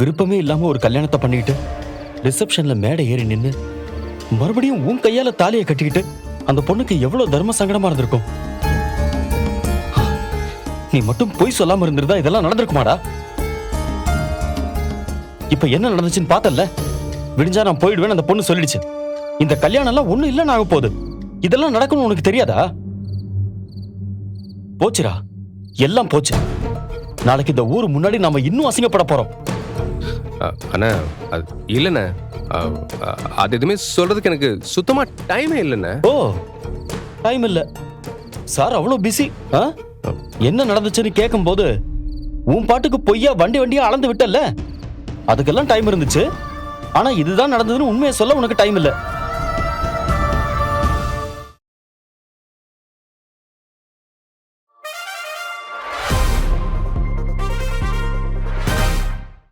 விருப்பமே இல்லாம ஒரு கல்யாணத்தை பண்ணிட்டு ரிசப்ஷன்ல மேடை ஏறி நின்னு மறுபடியும் உன் கையால தாலியை கட்டிக்கிட்டு அந்த பொண்ணுக்கு எவ்வளவு தர்ம சங்கடமா இருந்திருக்கும்? நீ மட்டும் பொய் சொல்லாம இருந்திருந்தா இதெல்லாம் நடந்திருக்குமாடா? இப்ப என்ன நடந்துச்சுன்னு பார்த்தல விடிஞ்சா நான் போயிடுவேன் அந்த பொண்ணு சொல்லிடுச்சு. இந்த கல்யாணம் எல்லாம் ஒண்ணும் இல்லைன்னு ஆக போகுது. இதெல்லாம் நடக்கணும் உனக்கு தெரியாதா? போச்சுடா. எல்லாம் போச்சு. நாளைக்கு இந்த ஊர் முன்னாடி நாம இன்னும் அசிங்கப்பட போறோம். அண்ணா அது இல்லைண்ணே. அது எதுவுமே சொல்றதுக்கு எனக்கு சுத்தமா டைமே இல்லைண்ணே. ஓ டைம் இல்ல. சார் அவ்வளவு பிஸி என்ன நடந்துச்சுன்னு கேட்கும்போது உன் பாட்டுக்கு பொய்யா வண்டி வண்டியா அளந்து விட்டல்ல? அதுக்கெல்லாம் டைம் இருந்துச்சு. ஆனா இதுதான் நடந்ததுன்னு உண்மையை சொல்ல உனக்கு டைம் இல்ல.